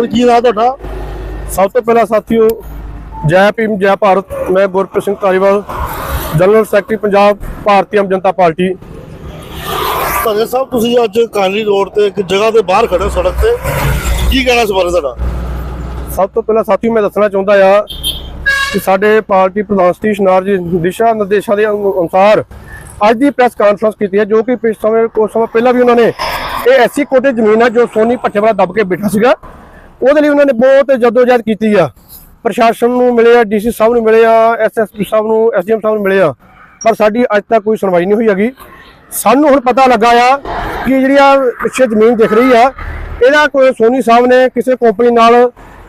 ਸੋ ਕੀ ਨਾਮ ਤੁਹਾਡਾ? ਸਭ ਤੋਂ ਪਹਿਲਾਂ ਸਾਥੀਓ ਜੈ ਭੀਮ ਜੈ ਭਾਰਤ ਮੈਂ Gurpreet Singh Dhariwal general secretary Punjab Bharti Aam Janta party. ਧੰਨੇ ਸਾਹਿਬ ਤੁਸੀਂ ਅੱਜ ਕਾਲੀ ਰੋਡ ਤੇ ਇੱਕ ਜਗ੍ਹਾ ਤੇ ਬਾਹਰ ਖੜੇ ਹੋ ਸੜਕ ਤੇ। ਕੀ ਕਹਿਣਾ ਇਸ ਬਾਰੇ ਤੁਹਾਡਾ? ਸਭ ਤੋਂ ਪਹਿਲਾਂ ਸਾਥੀਓ ਮੈਂ ਦੱਸਣਾ ਚਾਹੁੰਦਾ ਆ ਕਿ ਸਾਡੇ ਪਾਰਟੀ ਪ੍ਰਧਾਨ ਸਤੀਸ਼ ਨਾਰ ਜੀ ਦਿਸ਼ਾ ਨਿਰਦੇਸ਼ਾਂ ਦੇ ਅਨੁ- ਅਨੁਸਾਰ ਅੱਜ ਦੀ ਪ੍ਰੈਸ ਕਾਨਫਰੰਸ ਕੀਤੀ ਹੈ ਜੋ ਕਿ ਪਿਛਲੇ ਸਮੇਂ ਕੁਝ ਸਮਾਂ ਪਹਿਲਾਂ ਵੀ ਉਹਨਾਂ ਨੇ ਇਹ ਐਸੀ ਕੋਟੇ ਜ਼ਮੀਨ ਆ ਜੋ ਸੋਨੀ ਭੱਠੇ ਵਾਲਾ ਦੱਬ ਕੇ ਬੈਠਾ ਸੀਗਾ। ਉਹਦੇ ਲਈ ਉਹਨਾਂ ਨੇ ਬਹੁਤ ਜਦੋਜਹਿਦ ਕੀਤੀ ਆ। ਪ੍ਰਸ਼ਾਸਨ ਨੂੰ ਮਿਲੇ ਆ, ਡੀਸੀ ਸਾਹਿਬ ਨੂੰ ਮਿਲੇ ਆ ਐਸਐਸਪੀ ਸਾਹਿਬ ਨੂੰ ਐਸਡੀਐਮ ਸਾਹਿਬ ਨੂੰ ਮਿਲੇ ਆ। ਪਰ ਸਾਡੀ ਅੱਜ ਤੱਕ ਕੋਈ ਸੁਣਵਾਈ ਨਹੀਂ ਹੋਈ ਹੈਗੀ। ਸਾਨੂੰ ਹੁਣ ਪਤਾ ਲੱਗਾ ਆ ਕਿ ਜਿਹੜੀ ਆ ਪਿੱਛੇ ਜ਼ਮੀਨ ਦਿਖ ਰਹੀ ਆ, ਇਹਦਾ ਕੋਈ ਸੋਨੀ ਸਾਹਿਬ ਨੇ ਕਿਸੇ ਕੰਪਨੀ ਨਾਲ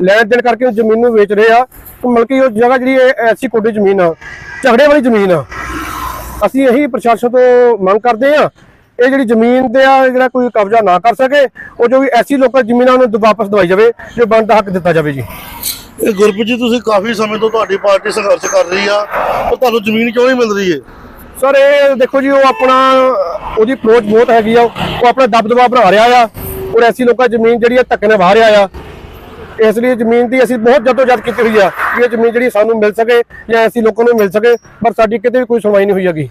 ਲੈਣ ਦੇਣ ਕਰਕੇ ਉਸ ਜ਼ਮੀਨ ਨੂੰ ਵੇਚ ਰਹੇ ਆ। ਮਤਲਬ ਕਿ ਉਹ ਜਗ੍ਹਾ ਜਿਹੜੀ ਇਹ ਐਸੀ ਕੋਡੀ ਜ਼ਮੀਨ ਆ, ਝਗੜੇ ਵਾਲੀ ਜ਼ਮੀਨ ਆ। ਅਸੀਂ ਇਹੀ ਪ੍ਰਸ਼ਾਸਨ ਤੋਂ ਮੰਗ ਕਰਦੇ ਆ ਇਹ ਜਿਹੜੀ ਜ਼ਮੀਨ ਤੇ ਆ ਜਿਹੜਾ ਕੋਈ ਕਬਜ਼ਾ ਨਾ ਕਰ ਸਕੇ ਉਹ ਜੋ ਵੀ ਐਸੀ ਲੋਕਾਂ ਦੀ ਜ਼ਮੀਨਾਂ ਨੂੰ ਵਾਪਸ ਦਵਾਈ ਜਾਵੇ ਜੋ ਬਣਦਾ ਹੱਕ ਦਿੱਤਾ ਜਾਵੇ ਜੀ। ਇਹ ਗੁਰਪ੍ਰੀਤ ਜੀ ਤੁਸੀਂ ਕਾਫੀ ਸਮੇਂ ਤੋਂ ਤੁਹਾਡੀ ਪਾਰਟੀ ਸੰਘਰਸ਼ ਕਰ ਰਹੀ ਆ ਪਰ ਤੁਹਾਨੂੰ ਜ਼ਮੀਨ ਕਿਉਂ ਨਹੀਂ ਮਿਲ ਰਹੀ ਹੈ ਸਰ ਇਹ ਦੇਖੋ ਜੀ ਉਹ ਆਪਣਾ ਉਹਦੀ ਅਪਰੋਚ ਬਹੁਤ ਹੈਗੀ ਆ ਉਹ ਆਪਣਾ ਦਬਦਬਾ ਬਣਾ ਰਿਹਾ ਆ ਔਰ ਐਸੀ ਲੋਕਾਂ ਦੀ ਜ਼ਮੀਨ ਜਿਹੜੀ ਆ ਧੱਕੇ ਨਾਲ ਵਾਹ ਰਿਹਾ ਆ। ਇਸ ਲਈ ਜ਼ਮੀਨ ਦੀ ਅਸੀਂ ਬਹੁਤ ਜਦੋਜਹਿਦ ਕੀਤੀ ਹੋਈ ਆ ਕਿ ਇਹ ਜ਼ਮੀਨ ਜਿਹੜੀ ਸਾਨੂੰ ਮਿਲ ਸਕੇ ਜਾਂ ਐਸੀ ਲੋਕਾਂ ਨੂੰ ਮਿਲ ਸਕੇ ਪਰ ਸਾਡੀ ਕਿਤੇ ਵੀ ਕੋਈ ਸੁਣਵਾਈ ਨਹੀਂ ਹੋਈ ਹੈਗੀ।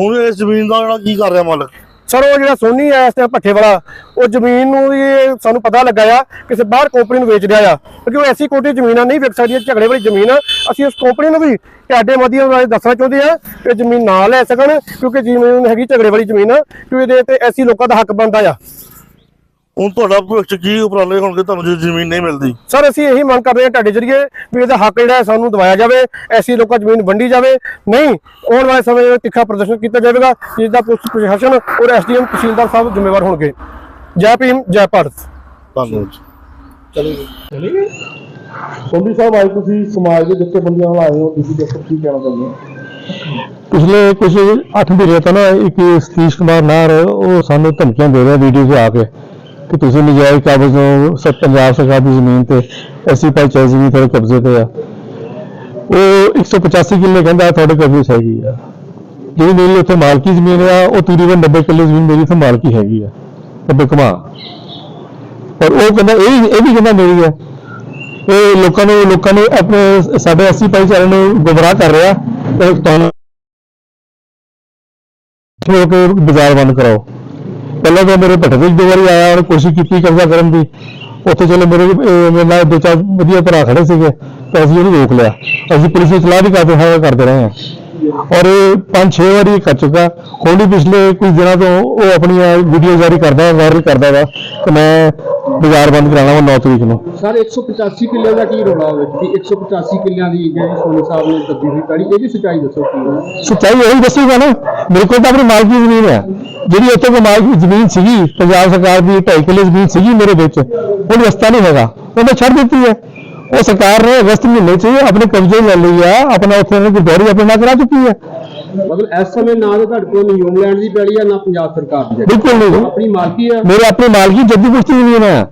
ਹੁਣ ਇਸ ਜ਼ਮੀਨ ਦਾ ਜਿਹੜਾ ਕੀ ਕਰ ਰਿਹਾ ਮਾਲਕ? ਸਰ, ਉਹ ਜਿਹੜਾ ਸੋਨੀ ਹੈ ਇਸ ਟਾਈਮ ਭੱਠੇ ਵਾਲਾ, ਉਹ ਜ਼ਮੀਨ ਨੂੰ ਵੀ ਸਾਨੂੰ ਪਤਾ ਲੱਗਾ ਆ, ਕਿਸੇ ਬਾਹਰ ਕੰਪਨੀ ਨੂੰ ਵੇਚ ਰਿਹਾ ਆ। ਕਿਉਂਕਿ ਉਹ ਐਸੀ ਕੋਟੀ ਜ਼ਮੀਨਾਂ ਨਹੀਂ ਵੇਚ ਸਕਦੀਆਂ ਝਗੜੇ ਵਾਲੀ ਜ਼ਮੀਨ ਆ। ਅਸੀਂ ਉਸ ਕੰਪਨੀ ਨੂੰ ਵੀ ਤੁਹਾਡੇ ਮਾਧਿਅਮ ਰਾਹੀਂ ਦੱਸਣਾ ਚਾਹੁੰਦੇ ਆ ਕਿ ਜ਼ਮੀਨ ਨਾ ਲੈ ਸਕਣ, ਕਿਉਂਕਿ ਜ਼ਮੀਨ ਹੈਗੀ ਝਗੜੇ ਵਾਲੀ ਜ਼ਮੀਨ ਆ, ਕਿਉਂਕਿ ਇਹਦੇ ਤੇ ਐਸੀ ਲੋਕਾਂ ਦਾ ਹੱਕ ਬਣਦਾ ਆ। ਹੁਣ ਤੁਹਾਡਾ ਭਵਿੱਖ ਕੀ ਉਪਰਾਲੇ ਹੋਣਗੇ ਤੁਹਾਨੂੰ ਜੇ ਜ਼ਮੀਨ ਨਹੀਂ ਮਿਲਦੀ? ਸਰ ਅਸੀਂ ਇਹੀ ਮੰਗ ਕਰਦੇ ਹਾਂ ਤੁਹਾਡੇ ਜਰੀਏ ਵੀ ਇਹਦਾ ਹੱਕ ਜਿਹੜਾ ਹੈ ਸਾਨੂੰ ਦਵਾਇਆ ਜਾਵੇ ਐਸੀ ਲੋਕਾਂ ਜ਼ਮੀਨ ਵੰਡੀ ਜਾਵੇ। ਨਹੀਂ ਆਉਣ ਵਾਲੇ ਸਮੇਂ ਵਿੱਚ ਤਿੱਖਾ ਪ੍ਰਦਰਸ਼ਨ ਕੀਤਾ ਜਾਵੇਗਾ ਜਿਸ ਦਾ ਪੁਲਿਸ ਪ੍ਰਸ਼ਾਸਨ ਔਰ ਐਸਡੀਐਮ ਤਹਿਸੀਲਦਾਰ ਸਾਹਿਬ ਜ਼ਿੰਮੇਵਾਰ ਹੋਣਗੇ। ਜੈ ਭੀਮ ਜੈ ਭਾਰਤ। ਧੰਨਵਾਦ ਸੋਢੀ ਸਾਹਿਬ ਆਏ ਤੁਸੀਂ ਸਮਾਜ ਦੇ ਜਥੇਬੰਦੀਆਂ ਨਾਲ ਆਏ ਹੋ ਤੁਸੀਂ ਦੱਸੋ ਕੀ ਕਹਿਣਾ ਚਾਹੁੰਦੇ ਹੋ? ਪਿਛਲੇ ਕੁਝ 8 ਮਹੀਨੇ ਤੋਂ ਨਾ ਇੱਕ ਸਤੀਸ਼ ਕੁਮਾਰ ਨਾਰ ਉਹ ਸਾਨੂੰ ਧਮਕੀਆਂ ਦੇ ਰਿਹਾ ਵੀਡੀਓ 'ਚ ਆ ਕੇ। ਕਿ ਤੁਸੀਂ ਨਜਾਇਜ਼ ਕਾਬਜ਼ ਹੋ, ਸਭ ਪੰਜਾਬ ਸਰਕਾਰ ਦੀ ਜ਼ਮੀਨ ਤੇ ਐਸੀ ਪੰਚਾਇਤ ਜ਼ਮੀਨ ਤੁਹਾਡੇ ਕਬਜ਼ੇ ਤੇ ਆ। ਉਹ 185 ਕਿੱਲੇ ਕਹਿੰਦਾ ਤੁਹਾਡੇ ਕਬਜ਼ੇ 'ਚ ਹੈਗੀ ਆ। ਜਿਹੜੀ ਮੇਰੀ ਉੱਥੇ ਮਾਲਕੀ ਜ਼ਮੀਨ ਆ, ਉਹ ਤਕਰੀਬਨ 90 ਕਿੱਲੇ ਜ਼ਮੀਨ ਮੇਰੀ ਉੱਥੇ ਮਾਲਕੀ ਹੈਗੀ ਆ 90 ਕਮਾ। ਪਰ ਉਹ ਕਹਿੰਦਾ, ਇਹ ਵੀ- ਇਹ ਵੀ ਕਹਿੰਦਾ ਮੇਰੀ ਆ। ਇਹ ਲੋਕਾਂ ਨੂੰ ਲੋਕਾਂ ਨੂੰ ਆਪਣੇ ਸਾਡੇ ਐਸੀ ਭਾਈਚਾਰੇ ਨੂੰ ਗੁੰਮਰਾਹ ਕਰ ਰਿਹਾ। ਤੇ ਤੁਹਾਨੂੰ ਬਾਜ਼ਾਰ ਬੰਦ ਕਰਾਓ। ਪਹਿਲਾਂ ਤਾਂ ਮੇਰੇ ਭੱਠੇ ਵਿੱਚ ਦੋ ਵਾਰੀ ਆਇਆ ਉਹਨੇ ਕੋਸ਼ਿਸ਼ ਕੀਤੀ ਕਬਜ਼ਾ ਕਰਨ ਦੀ। ਉੱਥੇ ਚਲੋ ਮੇਰੇ ਮੇਰੇ ਨਾਲ ਦੋ ਚਾਰ ਵਧੀਆ ਭਰਾ ਖੜੇ ਸੀਗੇ ਤੇ ਅਸੀਂ ਉਹਨੂੰ ਰੋਕ ਲਿਆ। ਅਸੀਂ ਪੁਲਿਸ ਨੂੰ ਸਲਾਹ ਵੀ ਕਰਦੇ ਹਾਂ ਕਰਦੇ ਰਹੇ ਹਾਂ। ਔਰ ਇਹ ਪੰਜ ਛੇ ਵਾਰੀ ਕਰ ਚੁੱਕਾ। ਹੁਣ ਵੀ ਪਿਛਲੇ ਕੁਝ ਦਿਨਾਂ ਤੋਂ ਉਹ ਆਪਣੀਆਂ ਵੀਡੀਓ ਜਾਰੀ ਕਰਦਾ ਹੈ ਵਾਇਰਲ ਕਰਦਾ ਵਾ ਕਿ ਮੈਂ ਬਾਜ਼ਾਰ ਬੰਦ ਕਰਾਉਣਾ ਵਾ 9 ਤਰੀਕ ਨੂੰ। ਸਰ 185 ਕਿੱਲਿਆਂ ਦਾ ਕੀ ਰੌਲਾ ਹੋਵੇ? ਕਿ 185 ਕਿੱਲਿਆਂ ਦੀ ਜਿਹੜੀ ਸੋਨੀ ਸਾਹਿਬ ਨੇ ਦੱਬੀ ਹੋਈ ਪੈੜੀ ਇਹਦੀ ਸੱਚਾਈ ਦੱਸੋ ਕੀ ਹੈ? ਸੱਚਾਈ ਇਹੀ ਦੱਸੂਗਾ ਨਾ। ਮੇਰੇ ਕੋਲ ਤਾਂ ਆਪਣੀ ਮਾਲਕੀ ਜ਼ਮੀਨ ਹੈ ਜਿਹੜੀ ਉੱਥੇ ਮਾਲਕੀ ਜ਼ਮੀਨ ਸੀਗੀ ਪੰਜਾਬ ਸਰਕਾਰ ਦੀ 2.5 ਕਿੱਲੇ ਜ਼ਮੀਨ ਸੀਗੀ ਮੇਰੇ ਵਿੱਚ ਉਹ ਰਸਤਾ ਨਹੀਂ ਹੈਗਾ ਉਹ ਮੈਂ ਛੱਡ ਦਿੱਤੀ ਹੈ। ਉਹ ਸਰਕਾਰ ਨੇ ਅਗਸਤ ਮਹੀਨੇ 'ਚ ਆਪਣੇ ਕਬਜ਼ੇ ਲੈ ਲਈ ਆ ਆਪਣਾ ਉੱਥੇ ਉਹਨੇ ਗੁਰਦੁਆਰੇ ਆਪਣੇ ਨਾਲ ਕਰਾ ਚੁੱਕੀ ਹੈ। ਮਤਲਬ ਇਸ ਸਮੇਂ ਨਾ ਤਾਂ ਤੁਹਾਡੇ ਕੋਲ ਨਿਊਜ਼ੀਲੈਂਡ ਦੀ ਪੈੜੀ ਆ ਨਾ ਪੰਜਾਬ ਸਰਕਾਰ ਦੀ ਬਿਲਕੁਲ ਨਹੀਂ। ਆਪਣੀ ਮਾਲਕੀ ਆ। ਮੇਰੇ ਆਪਣੀ ਮਾਲਕੀ ਜੱਦੀ ਪੁਸ਼ਤੀ ਜ਼ਮੀਨ ਹੈ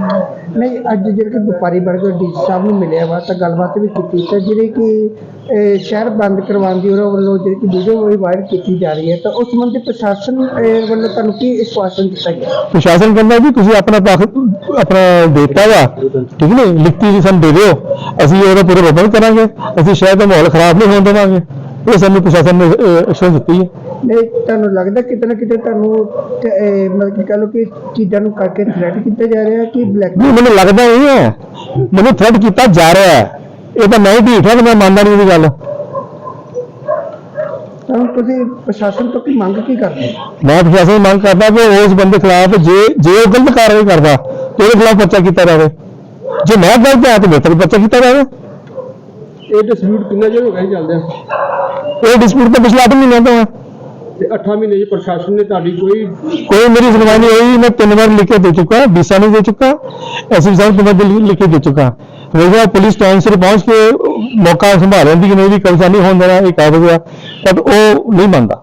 ਨਹੀਂ, ਅੱਜ ਜਿਹੜੇ ਕਿ ਵਪਾਰੀ ਵਰਗ ਡੀ ਸਾਹਿਬ ਨੂੰ ਮਿਲਿਆ ਵਾ, ਤਾਂ ਗੱਲਬਾਤ ਵੀ ਕੀਤੀ ਤਾਂ ਜਿਹੜੇ ਕਿ ਸ਼ਹਿਰ ਬੰਦ ਕਰਵਾਉਣ ਦੀ ਉਹਨਾਂ ਵੱਲੋਂ ਜਿਹੜੀ ਕਿ ਵੀਡੀਓ ਵੀ ਵਾਇਰਲ ਕੀਤੀ ਜਾ ਰਹੀ ਹੈ, ਤਾਂ ਉਸ ਸੰਬੰਧੀ ਪ੍ਰਸ਼ਾਸਨ ਵੱਲੋਂ ਤੁਹਾਨੂੰ ਕੀ ਆਸ਼ਵਾਸਨ ਦਿੱਤਾ ਗਿਆ? ਪ੍ਰਸ਼ਾਸਨ ਕਹਿੰਦਾ ਵੀ ਤੁਸੀਂ ਆਪਣਾ ਪੱਖ, ਆਪਣਾ ਦੇਤਾ ਵਾ, ਠੀਕ ਨੇ ਲਿਖਤੀ ਵੀ ਸਾਨੂੰ ਦੇ ਦਿਓ। ਅਸੀਂ ਉਹਦਾ ਪੂਰਾ ਪ੍ਰਬੰਧ ਕਰਾਂਗੇ। ਅਸੀਂ ਸ਼ਹਿਰ ਦਾ ਮਾਹੌਲ ਖਰਾਬ ਨਹੀਂ ਹੋਣ ਦੇਵਾਂਗੇ। ਇਹ ਸਾਨੂੰ ਪ੍ਰਸ਼ਾਸਨ ਨੇ ਅਸ਼ਵਾਸ ਦਿੱਤੀ ਹੈ। ਨਹੀਂ ਤੁਹਾਨੂੰ ਲੱਗਦਾ ਕਿਤੇ ਨਾ ਕਿਤੇ ਤੁਹਾਨੂੰ ਮਤਲਬ ਕਿ ਕਹ ਲਓ ਕਿ ਚੀਜ਼ਾਂ ਨੂੰ ਕਰਕੇ ਥ੍ਰੈਟ ਕੀਤਾ ਜਾ ਰਿਹਾ ਕਿ ਬਲੈਕ ਨਹੀਂ ਮੈਨੂੰ ਲੱਗਦਾ ਨਹੀਂ ਹੈ। ਮੈਨੂੰ ਥ੍ਰੈਟ ਕੀਤਾ ਜਾ ਰਿਹਾ ਹੈ। ਇਹ ਤਾਂ ਮੈਂ ਹੀ ਢੀਠ ਹਾਂ ਤੇ ਮੈਂ ਮੰਨਦਾ ਨਹੀਂ ਉਹਦੀ ਗੱਲ ਤਾਂ ਤੁਸੀਂ ਪ੍ਰਸ਼ਾਸਨ ਤੋਂ ਕੀ ਮੰਗ ਕੀ ਕਰਦੇ ਹੋ? ਮੈਂ ਪ੍ਰਸ਼ਾਸਨ ਨੂੰ ਮੰਗ ਕਰਦਾ ਕਿ ਉਸ ਬੰਦੇ ਖਿਲਾਫ ਜੇ ਜੇ ਉਹ ਗਲਤ ਕਾਰਵਾਈ ਕਰਦਾ ਤੇ ਉਹਦੇ ਖਿਲਾਫ ਪਰਚਾ ਕੀਤਾ ਜਾਵੇ। ਜੇ ਮੈਂ ਗਲਤ ਹਾਂ ਤੇ ਮੇਰੇ ਤੇ ਵੀ ਪਰਚਾ ਕੀਤਾ ਜਾਵੇ। ਇਹ ਡਿਸਪਿਊਟ ਕਿੰਨਾ ਚਿਰ ਹੋ ਗਿਆ ਜੀ ਚੱਲਦੇ ਆ ਇਹ ਡਿਸਪਿਊਟ ਤਾਂ ਪਿਛਲੇ 8 ਮਹੀਨਿਆਂ ਤੋਂ ਹੈ। ਤੇ 8 ਮਹੀਨੇ ਚ ਪ੍ਰਸ਼ਾਸਨ ਨੇ ਤੁਹਾਡੀ ਕੋਈ ਕੋਈ ਮੇਰੀ ਸੁਣਵਾਈ ਨਹੀਂ ਹੋਈ ਮੈਂ ਤਿੰਨ ਵਾਰ ਲਿਖ ਕੇ ਦੇ ਚੁੱਕਾ ਵੀਸਾ ਨਹੀਂ ਦੇ ਚੁੱਕਾ ਐਸਪੀ ਸਾਹਿਬ ਤਿੰਨ ਵਾਰ ਲਿਖ ਕੇ ਦੇ ਚੁੱਕਾ। ਮੇਰਾ ਪੁਲਿਸ ਟਾਈਮ ਸਿਰ ਪਹੁੰਚ ਕੇ ਮੌਕਾ ਸੰਭਾਲ ਲੈਂਦੀ ਕਿ ਮੇਰੀ ਕਬਜ਼ਾ ਨਹੀਂ ਹੋਣ ਦੇਣਾ ਇਹ ਕਾਬਜ਼ ਆ ਬਟ ਉਹ ਨਹੀਂ ਮੰਨਦਾ।